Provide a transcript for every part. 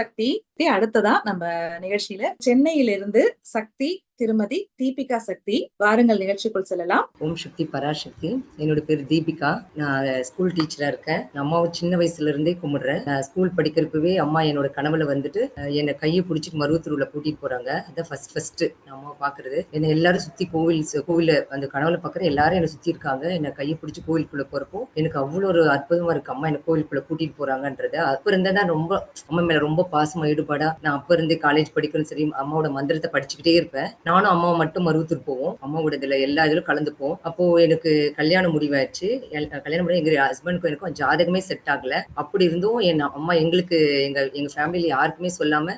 சக்தி. அடுத்ததா நம்ம நிகழ்ச்சியில சென்னையிலிருந்து சக்தி திருமதி தீபிகா சக்தி. வாருங்கள் நிகழ்ச்சிக்குள் செல்லலாம். ஓம் சக்தி பராசக்தி. என்னோட பேர் தீபிகா. நான் ஸ்கூல் டீச்சரா இருக்கேன். நான் அம்மாவை சின்ன வயசுல இருந்தே கும்பிடுறேன். ஸ்கூல் படிக்கிறப்பவே அம்மா என்னோட கனவுல வந்துட்டு என்னை கையை பிடிச்சிட்டு மருவத்தூர்ல கூட்டிட்டு போறாங்க. அதான் ஃபர்ஸ்ட் ஃபர்ஸ்ட் நான் அம்மாவை பாக்குறது என்னை எல்லாரும் சுத்தி கோவில் கோவில அந்த கனவுல பாக்குற எல்லாரும் என்னை சுத்தி இருக்காங்க. என்னை கையை பிடிச்சி கோவிலுக்குள்ள போறப்போ எனக்கு அவ்வளோ ஒரு அற்புதமா இருக்கு. அம்மா என்ன கோவிலுக்குள்ள கூட்டிட்டு போறாங்கன்றது. அப்ப இருந்தா தான் ரொம்ப அம்மா மேல ரொம்ப பாசமா ஈடுபாடா நான் அப்ப இருந்தே காலேஜ் படிக்கணும் சரி அம்மாவோட மந்திரத்தை படிச்சுக்கிட்டே இருப்பேன். நானும் அம்மாவை மட்டும் மருவத்தூர் போவோம். அம்மாவோட இதுல எல்லா இதுல கலந்துப்போம். அப்போ எனக்கு கல்யாணம் முடிவாச்சு எல்- கல்யாணம் முடிவு எங்க ஹஸ்பண்டுக்கும் எனக்கும் ஜாதகமே செட் ஆகல. அப்படி இருந்தும் என் அம்மா எங்களுக்கு எங்க எங்க ஃபேமிலியில யாருக்குமே சொல்லாம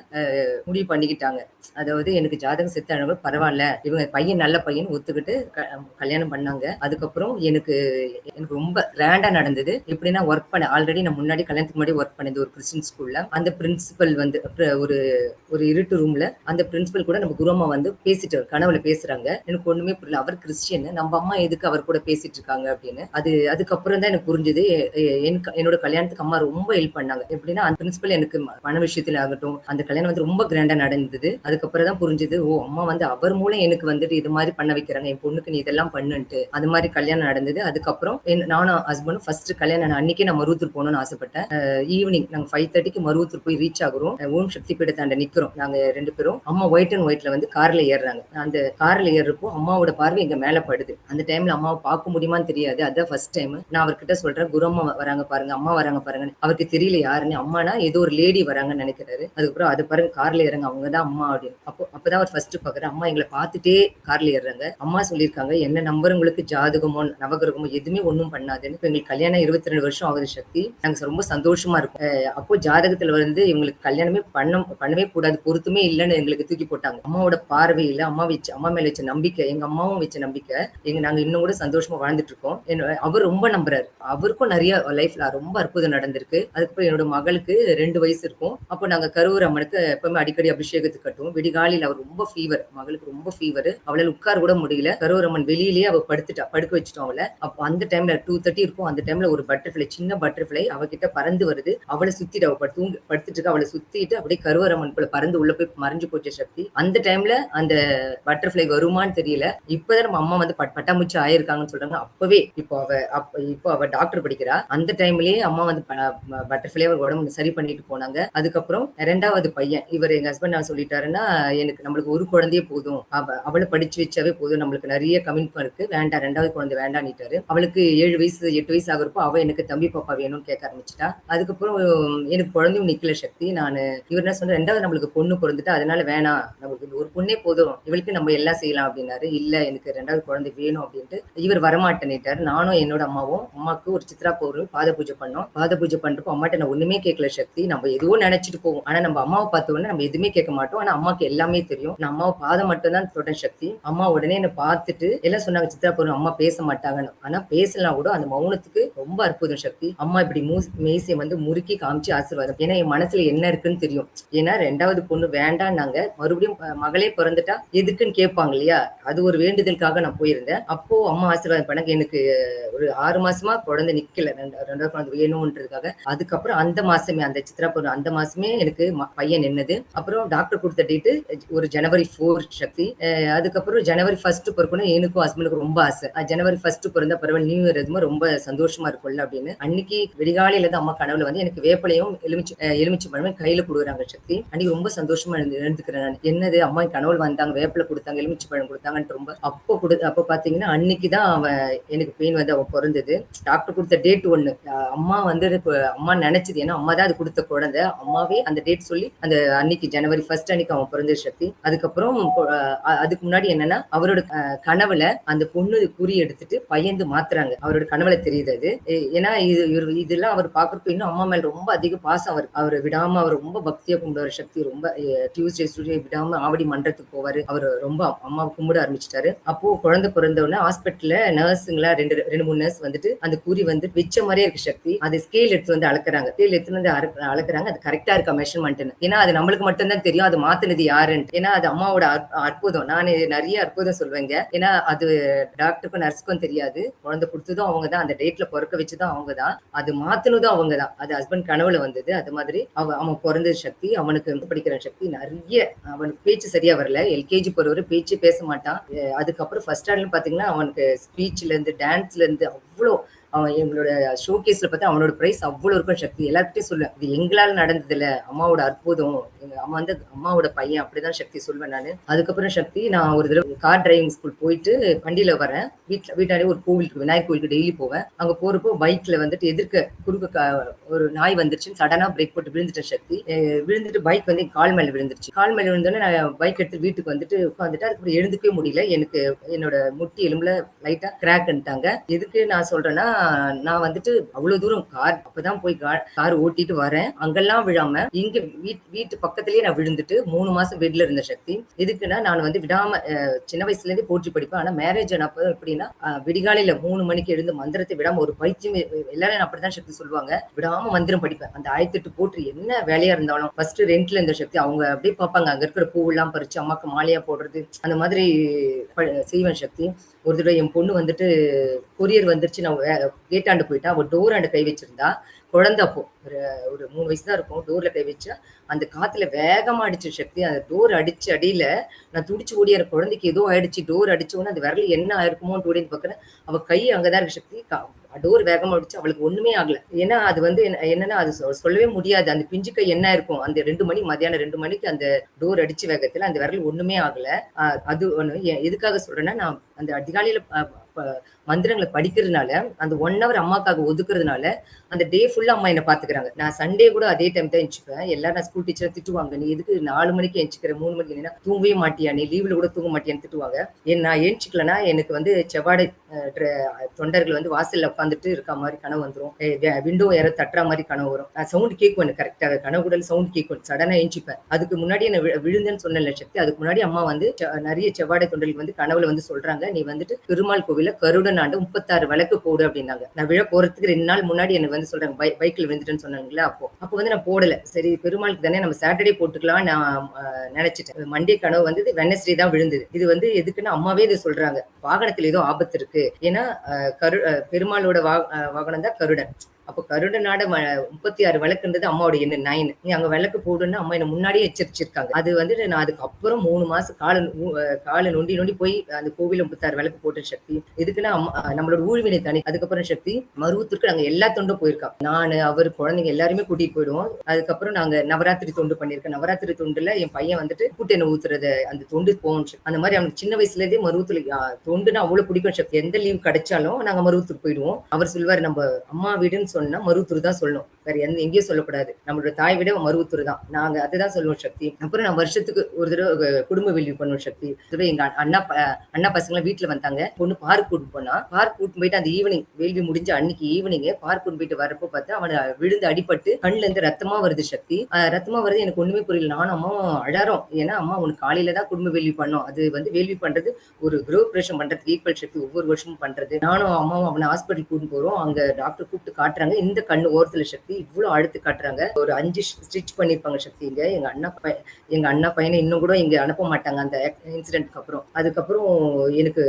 முடிவு பண்ணிக்கிட்டாங்க. அதாவது எனக்கு ஜாதகம் செட் ஆனவங்க பரவாயில்ல. இவங்க பையன் நல்ல பையன் ஒத்துக்கிட்டு க- கல்யாணம் பண்ணாங்க. அதுக்கப்புறம் எனக்கு எனக்கு ரொம்ப கிராண்டா நடந்தது. எப்படின்னா ஒர்க் பண்ண ஆல்ரெடி நான் முன்னாடி கல்யாணத்துக்கு முன்னாடி ஒர்க் பண்ணது ஒரு கிறிஸ்டின் ஸ்கூல்ல அந்த பிரின்சிபல் வந்து அப்புறம் ஒரு ஒரு இருட்டு ரூம்ல அந்த பிரின்சிபல் கூட நம்ம குருமா வந்து பேசிட்டு கனவுல பேசுறாங்க. எனக்கு ஒண்ணுமே புரியல. அவர் கிறிஸ்டியன். நம்ம அம்மா எதுக்கு அவர் கூட பேசிட்டு இருக்காங்க அப்படின்னு. அது அதுக்கப்புறம் தான் எனக்கு புரிஞ்சது என்னோட கல்யாணத்துக்கு அம்மா ரொம்ப ஹெல்ப் பண்ணாங்க. எப்படின்னா அந்த பிரின்சிபல் எனக்கு மன பண விஷயத்துல ஆகட்டும் அந்த கல்யாணம் வந்து ரொம்ப கிராண்டா நடந்தது. அதுக்கப்புறம் தான் புரிஞ்சது ஓ அம்மா வந்து அவர் மூலம் எனக்கு வந்துட்டு இது மாதிரி பண்ண வைக்கிறாங்க. என் பொண்ணுக்கு நீ இதெல்லாம் பண்ணுன்ட்டு. அது மாதிரி கல்யாணம் நடந்தது. அதுக்கப்புறம் என்- நானும் ஹஸ்பண்டும் ஃபர்ஸ்ட் கல்யாணம் அன்னைக்கே நான் மருவத்தூர் போகணும்னு ஆசைப்பட்டேன். ஈவினிங் நாங்க ஃபைவ் தேர்ட்டிக்கு மருவத்தூர் போய் ரீச் ஆகுறோம். ஓம் சக்தி பீடத்தாண்ட நிக்கிறோம். நாங்க ரெண்டு பேரும். அம்மா ஒயிட் அண்ட் ஒயிட்ல வந்து கார்ல ஏறுறாங்க. அந்த கார்ல ஏறுறப்போ அம்மாவோட பார்வை எங்க மேல படுது. அந்த டைம்ல அம்மாவை பார்க்க முடியுமான்னு தெரியாது. அதான் ஃபர்ஸ்ட் டைம் நான் அவர்கிட்ட சொல்றேன் குரு அம்மா வராங்க பாருங்க அம்மா வராங்க பாருங்க. அவருக்கு தெரியல யாருன்னு. அம்மானா ஏதோ ஒரு லேடி வராங்கன்னு நினைக்கிறாரு. அதுக்கப்புறம் அது பாருங்க கார்ல ஏறுங்க அவங்க தான் அம்மா அப்படின்னு. அப்போ அப்பதான் அவர் ஃபர்ஸ்ட் பாக்குறாரு அம்மா எங்களை பார்த்துட்டே கார்ல ஏறுறாங்க. அம்மா சொல்லியிருக்காங்க என்ன நம்பர் உங்களுக்கு ஜாதகமோ நவகிரகமோ எதுவுமே ஒன்றும் பண்ணாதுன்னு. இப்போ எங்களுக்கு கல்யாணம் இருபத்தி ரெண்டு வருஷம் ஆகுது சக்தி. நாங்க ரொம்ப சந்தோஷமா இருக்கும். அப்போ ஜாதகத்துல வந்து இவங்களுக்கு கல்யாணமே பண்ண பண்ணவே கூடாது பொருத்துமே இல்லைன்னு எங்களுக்கு தூக்கி போட்டாங்க. அம்மாவோட பார்வையில அம்மா வச்சு அம்மா மேல வச்ச நம்பிக்கை எங்க அம்மாவும் வச்ச நம்பிக்கை. எங்க நாங்க இன்னும் கூட சந்தோஷமா வாழ்ந்துட்டு இருக்கோம். அவர் ரொம்ப நம்புறாரு. அவருக்கும் நிறைய லைஃப்ல ரொம்ப அற்புதம் நடந்திருக்கு. அதுக்கப்புறம் என்னோட மகளுக்கு ரெண்டு வயசு இருக்கும். அப்போ நாங்க கருவூர் அம்மனுக்கு எப்பவுமே அடிக்கடி அபிஷேகத்துக்கு கட்டுவோம். விடிகாலையில் அவர் ரொம்ப ஃபீவர் மகளுக்கு ரொம்ப ஃபீவர் அவளால் உட்கார கூட முடியல. கருவூர் அம்மன் வெளியிலேயே அவ படுத்துட்டா படுக்க வச்சுட்டோம் அவளை. அப்போ அந்த டைம்ல டூ தேர்ட்டி இருக்கும். அந்த டைம்ல ஒரு பட்டர்ஃபிளை சின்ன பட்டர்ஃபிளை அவகிட்ட பறந்து வருது. அவளை சுத்திட்டு அவ படுத்து தூங்கி படுத்துட்டு இருக்கா. அவளை சுத்திட்டு அப்படியே கருவற அம்மனுக்குள்ள பறந்து உள்ள போய் மறைஞ்சு போச்ச சக்தி. அந்த டைம்ல அந்த பட்டர்ஃப்ளை வருமான்னு தெரியல. இப்பதான் நம்ம அம்மா வந்து பட்- ஆயிருக்காங்கன்னு சொல்றாங்க. அப்பவே இப்போ அவ இப்போ அவ டாக்டர் படிக்கிறா. அந்த டைம்லயே அம்மா வந்து பட்டர்ஃபிளை அவர் உடம்பு சரி பண்ணிட்டு போனாங்க. அதுக்கப்புறம் ரெண்டாவது பையன் இவர் எங்க ஹஸ்பண்ட் நான் சொல்லிட்டாருன்னா எனக்கு நம்மளுக்கு ஒரு குழந்தையே போதும். அவ அவளை படிச்சு வச்சாவே போதும். நம்மளுக்கு நிறைய கமிட்மெண்ட் இருக்கு. வேண்டாம் ரெண்டாவது குழந்தை வேண்டான்னுட்டாரு அவளுக்கு ஏழு வயசு எட்டு வயசு ஆகுறப்போ அவ எனக்கு தம்பி பாப்பா வேணும்னு கேட்க ஆரம்பிச்சிட்டா. அதுக்கப்புறம் எனக்கு குழந்தையும் நிக்கல சக்தி. நான் இவர் என்ன சொன்ன ரெண்டாவது நம்மளுக்கு பொண்ணு பிறந்துட்டு அதனால வேணாம். நம்மளுக்கு ஒரு பொண்ணே போதும். இவளுக்கு நம்ம எல்லாம் செய்யலாம் அப்படின்னாரு. இல்ல எனக்கு ரெண்டாவது குழந்தை வேணும் அப்படின்ட்டு இவர் வரமாட்டேன்னுட்டாரு. நானும் என்னோட அம்மாவும் அம்மாவுக்கு ஒரு சித்ரா பௌர்ணமி பாத பூஜை பண்ணோம். பாத பூஜை பண்றப்போ அம்மாட்ட நான் ஒண்ணுமே கேட்கல சக்தி. நம்ம எதுவும் நினைச்சிட்டு போவோம். ஆனா நம்ம அம்மாவை பார்த்த உடனே நம்ம எதுவுமே கேட்க மாட்டோம். ஆனா அம்மாவுக்கு எல்லாமே தெரியும். நான் அம்மாவை பாதம் மட்டும் தான் தொடர் சக்தி. அம்மா உடனே என்ன பார்த்துட்டு எல்லாம் சொன்னாங்க சித்ரா பௌர்ணமி அம்மா பேச மாட்டாங்கன்னு. ஆனா பேசலாம் கூட அந்த மௌனத்துக்கு ரொம்ப அற்புதம் சக்தி. அம்மா இப்படி மூஸ் மேசையை வந்து முறுக்கி காமிச்சு ஆசீர்வாதம். ஏன்னா என் மனசுல என்ன இருக்குன்னு தெரியும். ஏன்னா ரெண்டாவது பொண்ணு வேண்டான்னாங்க. மறுபடியும் மகளே பிறந்துட்டா எதுக்குன்னு கேட்பாங்க இல்லையா? அது ஒரு வேண்டுதலுக்காக நான் போயிருந்தேன். அப்போ அம்மா ஆசீர்வாதம் பண்ணாங்க எனக்கு ஒரு ஆறு மாசமா குழந்தை நிக்கல. ரெண்டாவது குழந்தை வேணும்ன்றதுக்காக அதுக்கப்புறம் அந்த மாசமே அந்த சித்ரா பௌர்ணமி அந்த மாசமே எனக்கு பையன் நின்னது. அப்புறம் டாக்டர் கொடுத்த டேட்டு ஒரு ஜனவரி ஃபோர் சக்தி. அதுக்கப்புறம் ஜனவரி ஃபர்ஸ்ட் பிறக்கணும் எனக்கும் ஹஸ்பண்டுக்கு ரொம்ப ஆசை. ஜனவரி ஃபர்ஸ்ட் பிறந்த பரவாயில்ல நியூ இயர் எதுவுமே ரொம்ப சந்தோஷமா இருக்கும்ல அப்படின்னு. அன்னைக்கு விடிகாலையில இருந்து அம்மா கனவுல வந்து எனக்கு வேப்பலையும் எலுமிச்சு எலுமிச்சு எலுமிச்சை பழமே கையில கொடுக்குறாங்க சக்தி. அன்னைக்கு ரொம்ப சந்தோஷமா இருந்து எழுந்துக்கிறேன் நான். என்னது அம்மா கனவுல வந்தாங்க வேப்பில கொடுத்தாங்க எலுமிச்சை பழம் கொடுத்தாங்கன்னு ரொம்ப. அப்போ கொடு அப்போ பாத்தீங்கன்னா அன்னைக்கு தான் அவன் எனக்கு பெயின் வந்து அவ பிறந்தது டாக்டர் கொடுத்த டேட் ஒன்று அம்மா வந்து அம்மா நினைச்சது. ஏன்னா அம்மா தான் அது கொடுத்த குழந்தை. அம்மாவே அந்த டேட் சொல்லி அந்த அன்னைக்கு ஜனவரி ஃபர்ஸ்ட் அன்னைக்கு அவன் பிறந்த சக்தி. அதுக்கப்புறம் அதுக்கு முன்னாடி என்னன்னா அவரோட அஹ், கனவுல அந்த பொண்ணு குறி எடுத்துட்டு பயந்து மாத்துறாங்க. அவரோட கனவுல தெரியுது அது. ஏன்னா இது இவர் இதெல்லாம் அவர் பாக்குறப்ப இன்னும் அம்மா மேல ரொம்ப அதிக பாசம் அவர் அவர் விடாம அவர் ரொம்ப பக்தியா கும்பிடுவார் சக்தி ரொம்ப டியூஸ்டே ஸ்டுடியோ விடாம ஆவடி மன்றத்துக்கு போவாரு. ஆரம்பிச்சிட்டாரு அவர் ரொம்ப அம்மாவை கும்பிட ஆரம்பிச்சிட்டாரு. அப்போ குழந்தை பிறந்த உடனே ஹாஸ்பிட்டல்ல நர்ஸுங்களா ரெண்டு ரெண்டு மூணு நர்ஸ் வந்துட்டு அந்த குறி வந்து வச்ச மாதிரியே இருக்கு சக்தி அது ஸ்கேல் எடுத்து வந்து அளக்குறாங்க. ஸ்கேல் எடுத்து வந்து அளக்குறாங்க. அது கரெக்டா இருக்கா மெஷர்மெண்ட்னு ஏன்னா அது நம்மளுக்கு மட்டும்தான் தெரியும். அது மாத்துனது யாருன்னு ஏன்னா அது அம்மாவோட அற்புதம். நான் நிறைய அற்புதம் சொல்லுவேங்க ஏன்னா அது டாக்டருக்கும் நர்ஸுக்கும் தெரியாது. குழந்தை கொடுத்ததும் அவங்க தான். அந்த டேட்ல பிறக்க வச்சதும் அவங்க தான். அது மாத்துனதும் அவங்க தான். அது ஹஸ்பண்ட் கனவுல வந்தது. அது மாதிரி அவன் அவன் பிறந்தது சக்தி அவனுக்கு படிக்கிற சக்தி நிறைய அவனுக்கு பேச்சு சரியா வரல. எல்கேஜி போறவரை பேச்சு பேச மாட்டான். அதுக்கப்புறம் ஃபர்ஸ்ட் ஸ்டாண்டர்ட்ல பாத்தீங்கன்னா அவனுக்கு ஸ்பீச்ல இருந்து டான்ஸ்ல இருந்து அவ்வளோ அவன் எங்களோட ஷோ கேஸ்ல பார்த்தா அவனோட ப்ரைஸ் அவ்வளோ இருக்கும் சக்தி எல்லார்கிட்டயும் சொல்லுவேன் இது எங்களால் நடந்தது அம்மாவோட அற்புதம். எங்க அம்மா வந்து அம்மாவோட பையன் அப்படிதான் சக்தி சொல்வேன் நான். அதுக்கப்புறம் சக்தி நான் ஒரு தடவை கார் டிரைவிங் ஸ்கூல் போயிட்டு வண்டியில வரேன். வீட்டுல வீட்டாலே ஒரு கோவிலுக்கு விநாயகர் கோவிலுக்கு டெய்லி போவேன். அங்க போறப்போ பைக்ல வந்துட்டு எதிர்க்க குறுக்க க- ஒரு நாய் வந்துருச்சு சடனா பிரேக் போட்டு விழுந்துட்டேன் சக்தி விழுந்துட்டு பைக் வந்து கால் மேல விழுந்துருச்சு. கால் மேல விழுந்தோடனே நான் பைக் எடுத்து வீட்டுக்கு வந்துட்டு உட்காந்துட்டு அதுக்கப்புறம் எழுந்துக்கவே முடியல. எனக்கு என்னோட முட்டி எலும்புல லைட்டா கிராக்ன்ட்டாங்க எதுக்கு நான் சொல்றேன்னா நான் வந்துட்டு அவ்வளவு தூரம் கார் அப்பதான் போய் கார் ஓட்டிட்டு வரேன். அங்கெல்லாம் விழாம இங்க வீட் வீட்டு பக்கத்துலயே நான் விழுந்துட்டு மூணு மாசம் பெட்ல இருந்த சக்தி. எதுக்குன்னா நான் வந்து விடாம சின்ன வயசுல இருந்தே போற்றி படிப்பேன். ஆனா மேரேஜ் ஆனப்ப எப்படின்னா விடிகாலையில மூணு மணிக்கு எழுந்து மந்திரத்தை விடாம ஒரு பைத்தியம் எல்லாரும் அப்படிதான் சக்தி சொல்லுவாங்க. விடாம மந்திரம் படிப்பேன். அந்த ஆயத்தெட்டு போட்டு என்ன வேலையா இருந்தாலும் ஃபர்ஸ்ட் ரெண்ட்ல இருந்த சக்தி அவங்க அப்படியே பார்ப்பாங்க. அங்க இருக்கிற பூவெல்லாம் பறிச்சு அம்மாக்கு மாலையா போடுறது அந்த மாதிரி செய்வன் செய்வேன் சக்தி. ஒரு தடவை என் பொண்ணு வந்துட்டு கொரியர் வந்துருச்சு. நான் கேட்டாண்டு போயிட்டா. அவள் டோர் ஆண்டு கை வச்சிருந்தா. குழந்த அப்போ. ஒரு ஒரு மூணு வயசு தான் இருக்கும். டோர்ல கை வச்சா. அந்த காத்துல வேகமா அடிச்ச சக்தி. அந்த டோர் அடிச்சு அடியில நான் துடிச்சு ஓடி அந்த குழந்தைக்கு ஏதோ ஆயிடுச்சு. டோர் அடிச்ச உடனே அந்த விரல் என்ன ஆயிருக்குமோன்னு ஓடின்னு பாக்குறேன் அவ கை அங்கதான் இருக்க சக்தி. டோர் வேகமா அடிச்சு அவளுக்கு ஒண்ணுமே ஆகல. ஏன்னா அது வந்து என்ன- என்னன்னா அது சொ- சொல்லவே முடியாது. அந்த பிஞ்சு கை என்ன இருக்கும்? அந்த ரெண்டு மணி மதியானம் ரெண்டு மணிக்கு அந்த டோர் அடிச்ச வேகத்துல அந்த விரல் ஒண்ணுமே ஆகல. ஆஹ் அது ஒண்ணு எதுக்காக சொல்றேன்னா நான் அந்த அதிகாலையில் மந்திரங்களை படிக்கிறதுனால அந்த ஒன் ஹவர் அம்மாக்காக ஒதுக்குறதுனால அந்த டே ஃபுல்லாக அம்மா என்ன பார்த்துக்கிறாங்க நான் சண்டே கூட அதே டைம் தான் எழுச்சிப்பேன் எல்லாரும் நான் ஸ்கூல் டீச்சரை திட்டுவாங்க. நீ எதுக்கு நாலு மணிக்கு எழுச்சிக்கிற மூணு மணிக்கு என்ன தூங்கவே மாட்டியா? நீ லீவில் கூட தூங்க மாட்டியான்னு திட்டுவாங்க. ஏன் நான் ஏஞ்சிக்கலனா எனக்கு வந்து செவ்வாடை தொண்டர்கள் வந்து வாசலில் உட்காந்துட்டு இருக்க மாதிரி கனவு வந்துடும் விண்டோ யாரோ தட்டுற மாதிரி கனவு வரும். சவுண்ட் கேட்கும் எனக்கு கரெக்டாக கனவு குடல் சவுண்ட் கேட்கும் சடனாக ஏஞ்சிப்பேன் அதுக்கு முன்னாடி என்ன விழுந்தேன்னு சொன்ன சக்தி அதுக்கு முன்னாடி அம்மா வந்து நிறைய செவ்வாடை தொண்டர்கள் வந்து கனவுல வந்து சொல்றாங்க. நீ வந்துட்டு பெருமாள் கோவில கருடன் ஆண்டு முப்பத்தாறு வழக்கு போடு அப்படின்னாங்க. நான் விழ போறதுக்கு ரெண்டு நாள் முன்னாடி எனக்கு வந்து சொல்றாங்க பை பைக்ல விழுந்துட்டேன்னு சொன்னாங்களா? அப்போ அப்போ வந்து நான் போடல. சரி பெருமாளுக்கு தானே நம்ம சாட்டர்டே போட்டுக்கலாம் நான் அஹ், நினைச்சிட்டேன். மண்டே கனவு வந்து வெனஸ்டே தான் விழுந்தது. இது வந்து எதுக்குன்னு அம்மாவே இது சொல்றாங்க. வாகனத்துல ஏதோ ஆபத்து இருக்கு. ஏன்னா கரு பெருமாளோட வாகனம் தான் கருடன். அப்போ கருட நாட முப்பத்தி ஆறு விளக்குன்றது அம்மாவோட எண்ணு நைன் நீ அங்கே விளக்கு போடுன்னு அம்மா என்ன முன்னாடியே எச்சரிச்சிருக்காங்க. அது வந்துட்டு நான் அதுக்கப்புறம் மூணு மாசம் கால காலை நொண்டி நொண்டி போய் அந்த கோவில முப்பத்தாறு விளக்கு போட்ட சக்தி எதுக்குன்னா அம்மா நம்மளோட ஊழ்வினை தனி. அதுக்கப்புறம் சக்தி மருவத்தூருக்கு நாங்கள் எல்லா தொண்டும் போயிருக்கோம். நான் அவர் குழந்தைங்க எல்லாருமே கூட்டிட்டு போயிடுவோம். அதுக்கப்புறம் நாங்க நவராத்திரி தொண்டு பண்ணியிருக்கேன் நவராத்திரி தொண்டுல என் பையன் வந்துட்டு கூட்டெண்ணெய் ஊத்துறது அந்த தொண்டு போகணும் அந்த மாதிரி அவனுக்கு சின்ன வயசுல இருந்தே மருவத்துல தொண்டுன்னா அவ்வளவு பிடிக்கும் சக்தி. எந்த லீவ் கிடைச்சாலும் நாங்க மருவத்துக்கு போயிடுவோம். அவர் சொல்வாரு நம்ம அம்மா வீடுன்னு சொன்னா மருவத்தூர் தான் சொல்லணும். வேற எந்த எங்கேயும் சொல்லக்கூடாது. நம்மளோட தாய் விட மருவத்தூர் தான். நாங்க அதுதான் சொல்லுவோம் சக்தி. அப்புறம் நான் வருஷத்துக்கு ஒரு தடவை குடும்ப வேள்வி பண்ணுவோம் சக்தி. தடவை எங்க அண்ணா அண்ணா பசங்க வீட்டுல வந்தாங்க. பொண்ணு பார்க் கூட்டு போனா பார்க் கூட்டு போயிட்டு அந்த ஈவினிங் வேள்வி முடிஞ்ச அன்னைக்கு ஈவினிங் பார்க் கூட்டு போயிட்டு வரப்போ பார்த்தா அவனை விழுந்து அடிபட்டு கண்ணுல இருந்து ரத்தமா வருது சக்தி. ரத்தமா வருது எனக்கு ஒண்ணுமே புரியல. நானும் அம்மாவும் அழறோம். ஏன்னா அம்மா உனக்கு காலையில தான் குடும்ப வேள்வி பண்ணோம். அது வந்து வேள்வி பண்றது ஒரு குரோ பிரேஷன் பண்றதுக்கு ஈக்குவல் சக்தி ஒவ்வொரு வருஷமும் பண்றது. நானும் அம்மாவும் அவனை ஹாஸ்பிட்டல் கூட்டு போறோம். அங்க டாக்டர் கூப்பிட்டு காட்டுறாங்க. இந்த கண்ணு ஓரத்துல சக்தி இவ்வளவு அழுத்து காட்டுறாங்க. ஒரு அஞ்சு ஸ்டிச் பண்ணிருப்பாங்க சக்தி இங்க. எங்க அண்ணா பைய எங்க அண்ணா பையனை இன்னும் கூட இங்க அனுப்ப மாட்டாங்க அந்த இன்சிடென்ட்க்கு அப்புறம். அதுக்கப்புறம் எனக்கு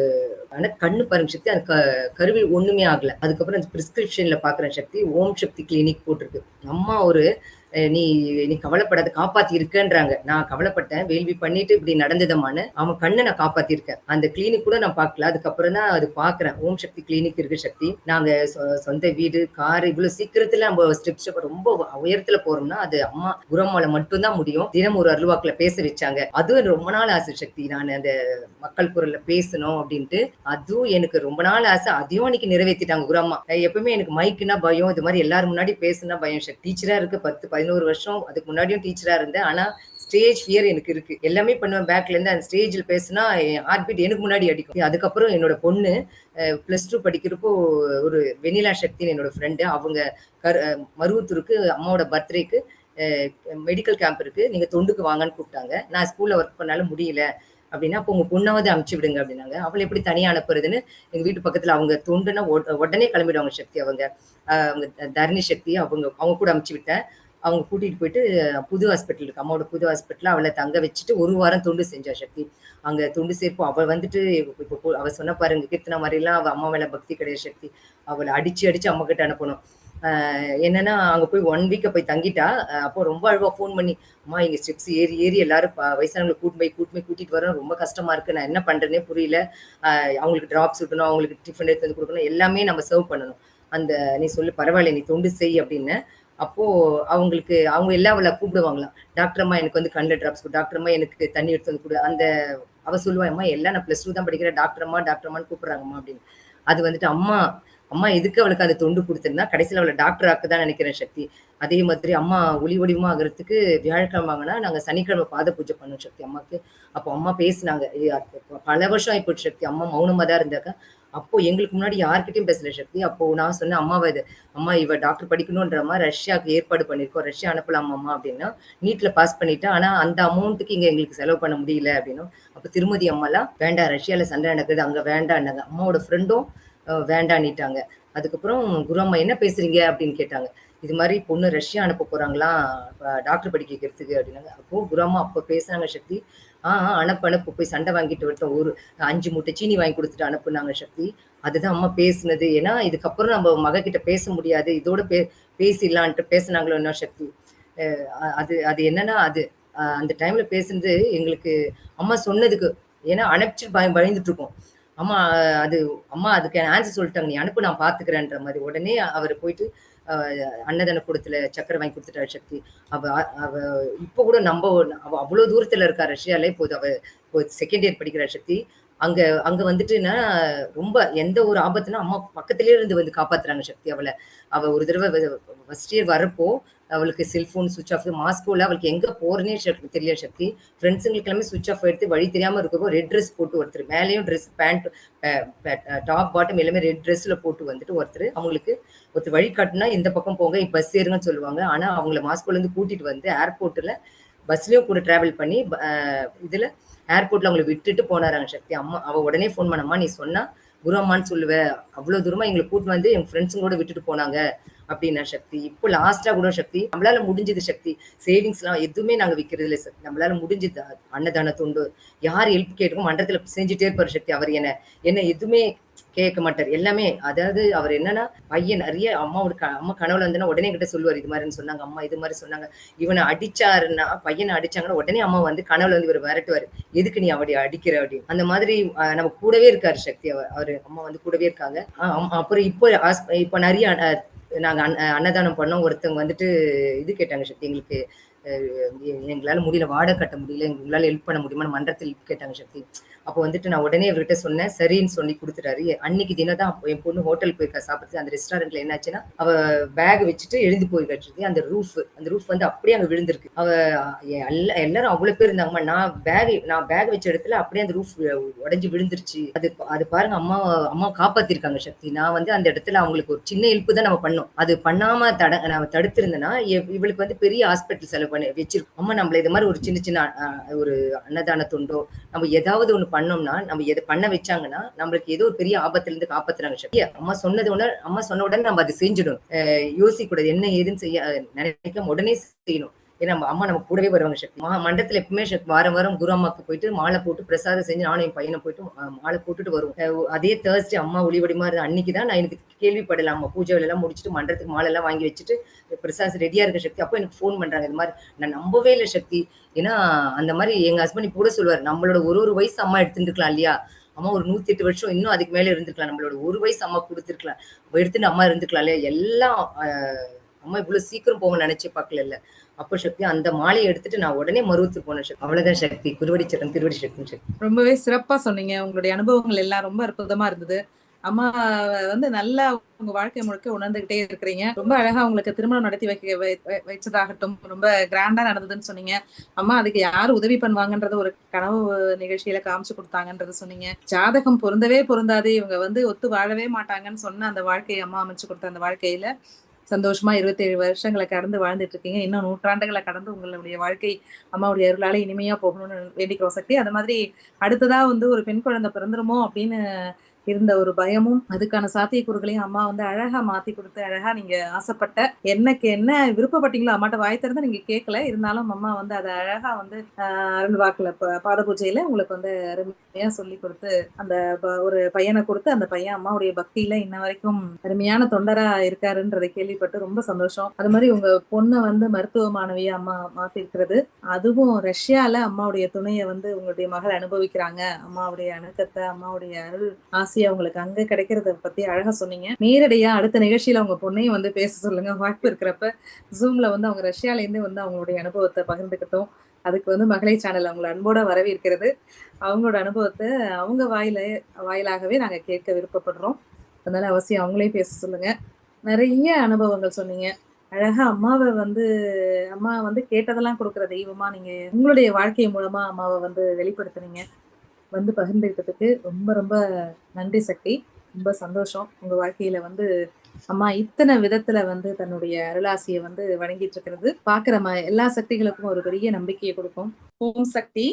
ஆனா கண்ணு பாருங்க சக்தி அந்த கருவி ஒண்ணுமே ஆகல. அதுக்கப்புறம் அந்த பிரிஸ்கிரிப்ஷன்ல பாக்குற சக்தி ஓம் சக்தி கிளினிக் போட்டிருக்கு. அம்மா ஒரு நீ நீ கவலைப்படாத காப்பாத்தி இருக்கேன்றாங்க நான் கவலைப்பட்டேன். வேள்வி பண்ணிட்டு இப்படி நடந்ததமான அவன் கண்ணை நான் காப்பாத்திருக்கேன். அந்த கிளினிக் கூட நான் பார்க்கல. அதுக்கப்புறம் தான் அது பாக்குறேன் ஓம் சக்தி கிளினிக் இருக்கு சக்தி. நாங்க சொ- சொந்த வீடு கார் இவ்வளவு சீக்கிரத்துல நம்ம ஸ்டெப் ஸ்டெப் ரொம்ப உயரத்துல போறோம்னா அது அம்மா குரம்மால மட்டும்தான் முடியும். தினம் ஒரு அருள்வாக்குல பேச வச்சாங்க. அதுவும் ரொம்ப நாள் ஆசை சக்தி. நான் அந்த மக்கள் குரல்ல பேசணும் அப்படின்ட்டு அதுவும் எனக்கு ரொம்ப நாள் ஆசை. அதையும் அன்னைக்கு நிறைவேற்றிட்டாங்க குரம்மா எப்பவுமே எனக்கு மைக்குன்னா பயம். இது மாதிரி எல்லாரும் முன்னாடி பேசுனா பயம். சக்தி டீச்சரா இருக்கு பத்து பதினோரு வருஷம் அதுக்கு முன்னாடியும் டீச்சராக இருந்தேன். ஆனால் ஸ்டேஜ் ஃபியர் எனக்கு இருக்கு. எல்லாமே பண்ணுவேன். பேக்லேருந்து அந்த ஸ்டேஜில் பேசினா ஹார்ட் பீட் எனக்கு முன்னாடி அடிக்கும். அதுக்கப்புறம் என்னோட பொண்ணு ப்ளஸ் டூ படிக்கிறப்போ ஒரு வெண்ணிலா சக்தின்னு என்னோட ஃப்ரெண்டு அவங்க கரு மருவத்தூருக்கு அம்மாவோட பர்த்டேக்கு மெடிக்கல் கேம்ப் இருக்கு. நீங்க தொண்டுக்கு வாங்கன்னு கூப்பிட்டாங்க. நான் ஸ்கூல்ல ஒர்க் பண்ணாலும் முடியல. அப்படின்னா அப்போ உங்க பொண்ணாவது அமுச்சு விடுங்க அப்படின்னாங்க. அவளை எப்படி தனியா அனுப்புறதுன்னு எங்க வீட்டு பக்கத்துல அவங்க தொண்டுனா உடனே கிளம்பிடுவாங்க சக்தி அவங்க. அவங்க தரணி சக்தி அவங்க அவங்க கூட அமுச்சு விட்டேன். அவங்க கூட்டிகிட்டு போயிட்டு புது ஹாஸ்பிட்டல் இருக்கு. அம்மாவோட புது ஹாஸ்பிட்டலில் அவளை தங்க வச்சுட்டு ஒரு வாரம் தொண்டு செஞ்சா சக்தி. அங்கே தொண்டு சேர்ப்போம். அவள் வந்துட்டு இப்போ அவள் சொன்ன பாருங்க கீர்த்தனா மாதிரிலாம் அவள் அம்மா மேலே பக்தி கிடையாது சக்தி. அவளை அடிச்சு அடிச்சு அம்மா கிட்ட அனுப்பணும். என்னன்னா அங்கே போய் ஒன் வீக்கை போய் தங்கிட்டா அப்போ ரொம்ப அழுவா ஃபோன் பண்ணி அம்மா இங்கே ஸ்டெப்ஸ் ஏறி ஏறி எல்லாரும் வயசானவங்களை கூட்டு போய் கூட்டு போய் கூட்டிட்டு வரணும். ரொம்ப கஷ்டமா இருக்கு. நான் என்ன பண்றேனே புரியல. அவங்களுக்கு ட்ராப்ஸ் விட்டணும் அவங்களுக்கு டிஃபன் எடுத்து வந்து கொடுக்கணும். எல்லாமே நம்ம சர்வ் பண்ணணும். அந்த நீ சொல்லு பரவாயில்ல நீ தொண்டு செய் அப்படின்னு அப்போ அவங்களுக்கு அவங்க எல்லாம் அவளை கூப்பிடுவாங்களாம். டாக்டர் அம்மா எனக்கு வந்து கண்ணில் ட்ராப்ஸ் டாக்டர் அம்மா எனக்கு தண்ணி எடுத்து வந்து கொடு. அந்த அவ சொல்லுவா அம்மா எல்லாம் நான் பிளஸ் டூ தான் படிக்கிறேன். டாக்டர் அம்மா கூப்பிடுறாங்கம்மா அப்படின்னு. அது வந்துட்டு அம்மா அம்மா எதுக்கு அவளுக்கு அந்த தொண்டு கொடுத்துருந்தா கடைசியில் அவளை டாக்டர் ஆக்குதான் நினைக்கிறேன் சக்தி. அதே மாதிரி அம்மா ஒளி ஒளிமா ஆகிறதுக்கு வியாழக்கிழமை வாங்கினா நாங்கள் சனிக்கிழமை பாத பூஜை பண்ணோம் சக்தி அம்மாவுக்கு. அப்போ அம்மா பேசினாங்க பல வருஷம் ஆயிப்போச்சு சக்தி. அம்மா மௌனமாக தான் இருந்தாக்கா அப்போ எங்களுக்கு முன்னாடி யார்கிட்டயும் பேசல சக்தி அப்போ நான் சொன்னேன் அம்மாவை இது அம்மா இவ டாக்டர் படிக்கணுன்ற மாதிரி ரஷ்யாவுக்கு ஏற்பாடு பண்ணியிருக்கோம். ரஷ்யா அனுப்பலாமா அம்மா அப்படின்னா நீட்ல பாஸ் பண்ணிட்டா ஆனா அந்த அமௌண்ட்டுக்கு இங்க எங்களுக்கு செலவு பண்ண முடியல அப்படின்னும். அப்போ திருமதி அம்மாலாம் வேண்டாம் ரஷ்யால சண்டை நடக்குது அங்க வேண்டான்னாங்க. அம்மாவோட ஃப்ரெண்டும் வேண்டான்னுட்டாங்க. அதுக்கப்புறம் குரு அம்மா என்ன பேசுறீங்க? அப்படின்னு கேட்டாங்க. இது மாதிரி பொண்ணு ரஷ்யா அனுப்ப போறாங்களாம் டாக்டர் படிக்க வைக்கிறதுக்கு அப்படின்னாங்க. அப்போ குரு அப்போ பேசுனாங்க சக்தி. ஆ அனுப்பு அனுப்பு. போய் சண்டை வாங்கிட்டு வரட்டும். ஒரு அஞ்சு மூட்டை சீனி வாங்கி கொடுத்துட்டு அனுப்புனாங்க சக்தி. அதுதான் அம்மா பேசுனது. ஏன்னா இதுக்கப்புறம் நம்ம மக கிட்ட பேச முடியாது. இதோட பே பேசிடலான்ட்டு பேசுனாங்களோ என்ன சக்தி? அது அது என்னன்னா அது அந்த டைம்ல பேசுனது எங்களுக்கு அம்மா சொன்னதுக்கு ஏன்னா அனுப்பிச்சு பய பயந்துட்டு இருக்கோம். அம்மா அது அம்மா அதுக்கு ஆன்சர் சொல்லிட்டாங்க. நீ அனுப்பு நான் பார்த்துக்கிறேன்ற மாதிரி. உடனே அவர் போயிட்டு அஹ் அன்னதான கூடத்துல சக்கரை வாங்கி கொடுத்துட்டாரு சக்தி. அவ அவ இப்போ கூட நம்ம அவ அவ்வளவு தூரத்துல இருக்கா ரஷ்யால இப்போது அவ இப்போ செகண்ட் இயர் படிக்கிற சக்தி. அங்க அங்க வந்துட்டுன்னா ரொம்ப எந்த ஒரு ஆபத்துனா அம்மா பக்கத்திலே இருந்து வந்து காப்பாத்துறாங்க சக்தி அவளை. அவ ஒரு தடவை ஃபர்ஸ்ட் இயர் வரப்போ அவளுக்கு செல்போன் சுவிச் ஆஃப் மாஸ்கோல அவளுக்கு எங்கே போகிறனே சக்தி தெரியல சக்தி. ஃப்ரெண்ட்ஸுங்களுக்கு எல்லாமே சுவிச் ஆஃப் எடுத்து வழி தெரியாமல் இருக்கப்போ ரெட் ட்ரெஸ் போட்டு ஒருத்தர் மேலேயும் ட்ரெஸ் பேண்ட் டாப் பாட்டம் எல்லாமே ரெட் ட்ரெஸ்ஸில் போட்டு வந்துட்டு ஒருத்தர் அவங்களுக்கு ஒருத்தர் வழி காட்டினா இந்த பக்கம் போங்க பஸ் ஏறுங்கன்னு சொல்லுவாங்க. ஆனால் அவங்கள மாஸ்கோலேருந்து கூட்டிகிட்டு வந்து ஏர்போர்ட்டில் பஸ்லேயும் கூட ட்ராவல் பண்ணி இதில் ஏர்போர்ட்டில் அவங்களை விட்டுட்டு போனாராங்க சக்தி. அம்மா அவள் உடனே ஃபோன் பண்ணம்மா நீ சொன்னால் குரு அம்மான்னு சொல்லுவேன் அவ்வளோ தூரமாக எங்களை கூட்டு வந்து எங்கள் ஃப்ரெண்ட்ஸுங்க கூட விட்டுட்டு போனாங்க. அப்படின்னா சக்தி இப்போ லாஸ்டா கூட சக்தி நம்மளால முடிஞ்சது சக்தி சேவிங்ஸ் எல்லாம் எதுவுமே நாங்க விற்கிறது இல்லை சக்தி நம்மளால முடிஞ்சது அன்னதான தொண்டு யார் ஹெல்ப் கேட்டுக்கும் மன்றத்துல செஞ்சுட்டே இருப்பாரு சக்தி அவர் என்ன என்ன எதுவுமே கேட்க மாட்டார். எல்லாமே அதாவது அவர் என்னன்னா பையன் நிறைய அம்மாவோட க- அம்மா கனவுல வந்துன்னா உடனே கிட்ட சொல்லுவார் இது மாதிரின்னு சொன்னாங்க அம்மா இது மாதிரி சொன்னாங்க. இவனை அடிச்சாருன்னா பையனை அடிச்சாங்கன்னா உடனே அம்மா வந்து கனவுல வந்து இவர் விரட்டுவாரு. எதுக்கு நீ அப்படி அடிக்கிற அப்படின்னு. அந்த மாதிரி நம்ம கூடவே இருக்காரு சக்தி அவர் அவர் அம்மா வந்து கூடவே இருக்காங்க. அப்புறம் இப்போ இப்போ நிறைய நாங்கள் அன் அன்ன- அன்னதானம் பண்ணோம். ஒருத்தவங்க வந்துட்டு இது கேட்டாங்க சக்தி எங்களுக்கு எங்களால் முடியல வாடகை கட்ட முடியல எங்களால் ஹெல்ப் பண்ண முடியுமான்னு மன்றத்தில் கேட்டாங்க சக்தி. அப்போ வந்துட்டு நான் உடனே இவர்கிட்ட சொன்னேன் சரின்னு சொல்லி கொடுத்துட்டாரு. அன்னைக்கு தினம் தான் என் பொண்ணு ஹோட்டல் போயிருக்கா சாப்பிடுறது அந்த ரெஸ்டாரண்ட்ல என்னாச்சுன்னா அவ பேக் வச்சுட்டு எழுந்து போயிருக்காட்டு அந்த ரூஃப் அந்த ரூஃப் வந்து அப்படியே அங்க விழுந்திருக்கு. அவ எல்லாரும் அவ்வளவு பேர் இருந்தாங்கம்மா நான் பேக் நான் பேக் வச்ச இடத்துல அப்படியே அந்த ரூஃப் உடஞ்சி விழுந்துருச்சு. அது அது பாருங்க அம்மா அம்மா காப்பாத்திருக்காங்க சக்தி. நான் வந்து அந்த இடத்துல அவங்களுக்கு ஒரு சின்ன இழுப்பு தான் நம்ம பண்ணோம். அது பண்ணாம தட நான் தடுத்திருந்தேன்னா இவளுக்கு வந்து பெரிய ஹாஸ்பிட்டல் செலவு பண்ணி வச்சிருக்கோம். அம்மா நம்மள இது மாதிரி ஒரு சின்ன சின்ன ஒரு அன்னதான தொண்டோ நம்ம ஏதாவது ஒண்ணு பண்ணோம்னா நம்ம எதை பண்ண வச்சாங்கன்னா நம்மளுக்கு ஏதோ ஒரு பெரிய ஆபத்துல இருந்து காப்பாத்துறாங்க சக்தி அம்மா சொன்னது உடனே அம்மா சொன்ன உடனே நம்ம அதை செஞ்சிடணும். அஹ் யோசிக்க கூடாது என்ன ஏதுன்னு செய்ய நினைக்க நினைக்காம உடனே செய்யணும். ஏன்னா நம்ம அம்மா நம்ம கூடவே வருவாங்க சக்தி மா மண்டத்துல எப்பவுமே சக்தி வாரம் வாரம் குரு அம்மாவுக்கு போயிட்டு மாலை போட்டு பிரசாதம் செஞ்சு நானும் என் பையனை போயிட்டு மாலை போட்டுட்டு வருவோம். அதே தேர்ஸ்டே அம்மா ஒளிவடிமா இருந்த அன்னைக்கு தான் நான் எனக்கு கேள்விப்படலாம். அம்மா பூஜை எல்லாம் முடிச்சுட்டு மண்டத்துக்கு மாலை எல்லாம் வாங்கி வச்சுட்டு பிரசாதம் ரெடியா இருக்க சக்தி அப்போ எனக்கு ஃபோன் பண்றாங்க. இது மாதிரி நான் நம்பவே இல்லை சக்தி ஏன்னா அந்த மாதிரி எங்க ஹஸ்பண்ட் இப்போ கூட சொல்லுவார் நம்மளோட ஒரு ஒரு வயசு அம்மா எடுத்துருக்கலாம் இல்லையா? அம்மா ஒரு நூத்தி எட்டு வருஷம் இன்னும் அதுக்கு மேல இருந்திருக்கலாம். நம்மளோட ஒரு வயசு அம்மா கொடுத்துருக்கலாம். எடுத்துட்டு அம்மா இருந்துக்கலாம் இல்லையா? எல்லாம் அம்மா இவ்வளவு சீக்கிரம் போக நினைச்சு பார்க்கல இல்ல அப்போ சக்தி அந்த மாலையை எடுத்துட்டு நான் உடனே மருவத்துக்கு போனேன் சக்தி. அவ்வளவுதான் சக்தி. குருவடி சரணம் திருவடி சக்தி சக்தி. ரொம்பவே சிறப்பா சொன்னீங்க. உங்களுடைய அனுபவங்கள் எல்லாம் ரொம்ப அற்புதமா இருந்தது. அம்மா வந்து நல்லா உங்க வாழ்க்கை முழுக்க உணர்ந்துகிட்டே இருக்கிறீங்க. ரொம்ப அழகா உங்களுக்கு திருமணம் நடத்தி வைக்க வை- ரொம்ப கிராண்டா நடந்ததுன்னு சொன்னீங்க. அம்மா அதுக்கு யார் உதவி பண்ணுவாங்கன்றது ஒரு கனவு நிகழ்ச்சியில காமிச்சு கொடுத்தாங்கன்றது சொன்னீங்க. ஜாதகம் பொருந்தவே பொருந்தாது. இவங்க வந்து ஒத்து வாழவே மாட்டாங்கன்னு சொன்ன அந்த வாழ்க்கையை அம்மா அமைச்சு கொடுத்த அந்த வாழ்க்கையில சந்தோஷமா இருபத்தேழு வருஷங்களை கடந்து வாழ்ந்துட்டு இருக்கீங்க. இன்னும் நூற்றாண்டுகளை கடந்து உங்களுடைய வாழ்க்கை அம்மாவுடைய அருளால இனிமையா போகணும்னு வேண்டிக்கிறோம் சக்தி. அது மாதிரி அடுத்ததா வந்து ஒரு பெண் குழந்தை பிறந்துருமோ அப்படின்னு இருந்த ஒரு பயமும் அதுக்கான சாத்தியக்கூறுகளையும் அம்மா வந்து அழகா மாத்தி கொடுத்து அழகா நீங்க ஆசைப்பட்ட என்னக்கு என்ன விருப்பப்பட்டீங்களோ அம்மாட்ட வாய் திறந்து நீங்க கேட்கல இருந்தாலும் அம்மா வந்து அதை அழகா வந்து ஆஹ் அருள் வாக்குல பாத பூஜையில உங்களுக்கு வந்து அருமையா சொல்லி கொடுத்து அந்த ப- ஒரு பையனை கொடுத்து அந்த பையன் அம்மாவுடைய பக்தியில இன்ன வரைக்கும் அருமையான தொண்டரா இருக்காருன்றதை கேள்விப்பட்டு ரொம்ப சந்தோஷம். அது மாதிரி உங்க பொண்ணை வந்து மருத்துவ மாணவியா அம்மா மாத்தி இருக்கிறது அதுவும் ரஷ்யால அம்மாவுடைய துணையை வந்து உங்களுடைய மகள் அனுபவிக்கிறாங்க. அம்மாவுடைய அணுக்கத்தை அம்மாவுடைய அருள் ஆசையை அவங்களுக்கு அங்க கிடைக்கிறத பத்தி அழகா சொன்னீங்க. நேரடியா அடுத்த நிகழ்ச்சியில அவங்க பொண்ணையும் வந்து பேச சொல்லுங்க. வாய்ப்பு இருக்கிறப்ப ஜூம்ல வந்து அவங்க ரஷ்யால இருந்து வந்து அவங்களுடைய அனுபவத்தை பகிர்ந்துக்கிட்டோம். அதுக்கு வந்து மகளிர் சேனல் அவங்கள அன்போட வரவேற்கிறது. அவங்களோட அனுபவத்தை அவங்க வாயில வாயிலாகவே நாங்க கேட்க விருப்பப்படுறோம். அதனால அவசியம் அவங்களே பேச சொல்லுங்க. நிறைய அனுபவங்கள் சொன்னீங்க. அழகா அம்மாவை வந்து அம்மா வந்து கேட்டதெல்லாம் கொடுக்குற தெய்வமா நீங்க உங்களுடைய வாழ்க்கை மூலமா அம்மாவை வந்து வெளிப்படுத்துனீங்க. வந்து பகிர்ந்துக்கிட்டதுக்கு ரொம்ப ரொம்ப நன்றி சக்தி. ரொம்ப சந்தோஷம். உங்க வாழ்க்கையில வந்து அம்மா இத்தனை விதத்துல வந்து தன்னுடைய அருளாசியை வந்து வழங்கிட்டு இருக்கிறது. பாக்குற எல்லா சக்திகளுக்கும் ஒரு பெரிய நம்பிக்கையை கொடுக்கும். ஓம் சக்தி.